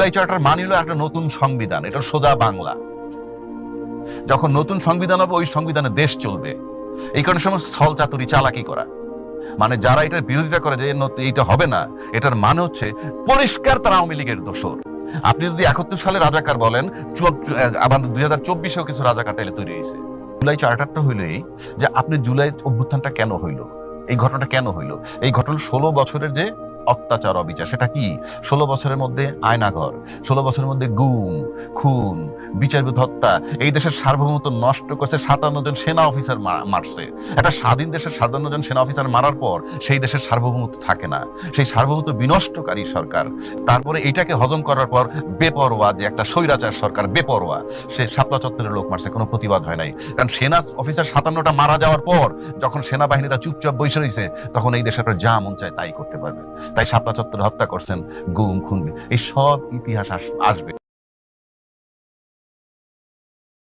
July charter মানে হলো একটা নতুন সংবিধান, এটা সোজা বাংলা। যখন নতুন সংবিধান হবে, ওই সংবিধানে দেশ চলবে। এই কারণে সময় ছল চাতুরি, চালাকি করা। মানে যারা এটার বিরোধিতা করে যে এইটা হবে না, এটার মানে হচ্ছে পরিষ্কার তারা আওয়ামী লীগের দোষর। আপনি যদি একাত্তর সালে রাজাকার বলেন আবার দুই হাজার চব্বিশেও কিছু রাজাকার তাইলে তৈরি হয়েছে। জুলাই চার্টারটা হইল এই যে আপনি জুলাই অভ্যুত্থানটা কেন হইল? এই ঘটনাটা কেন হইল? এই ঘটনা ষোলো বছরের যে অত্যাচার অবিচার। সেটা কি? ষোলো বছরের মধ্যে আয়নাঘর ষোলো বছরের মধ্যে গুম খুন বিচারবিদ হত্যা এই দেশের সার্বভৌমত্ব নষ্ট করছে সাতান্ন জন সেনা অফিসার মারছে। একটা স্বাধীন দেশের সাতান্ন জন সেনা অফিসার মারার পর সেই দেশের সার্বভৌমত্ব থাকে না। সেই সার্বভৌমত্ব বিনষ্টকারী সরকার। তারপরে এইটাকে হজম করার পর বেপরোয়া যে একটা স্বৈরাচার সরকার, বেপরোয়া। সে শাপলা চত্বরের লোক মারছে, কোনো প্রতিবাদ হয় নাই। কারণ সেনা অফিসার সাতান্নটা মারা যাওয়ার পর যখন সেনাবাহিনীরা চুপচাপ বসে রয়েছে, তখন এই দেশের যা মন চায় তাই করতে পারবে। তাই শাপলা চত্বরে হত্যা করছেন গুম, খুন, এই সব ইতিহাস আস- আসবে।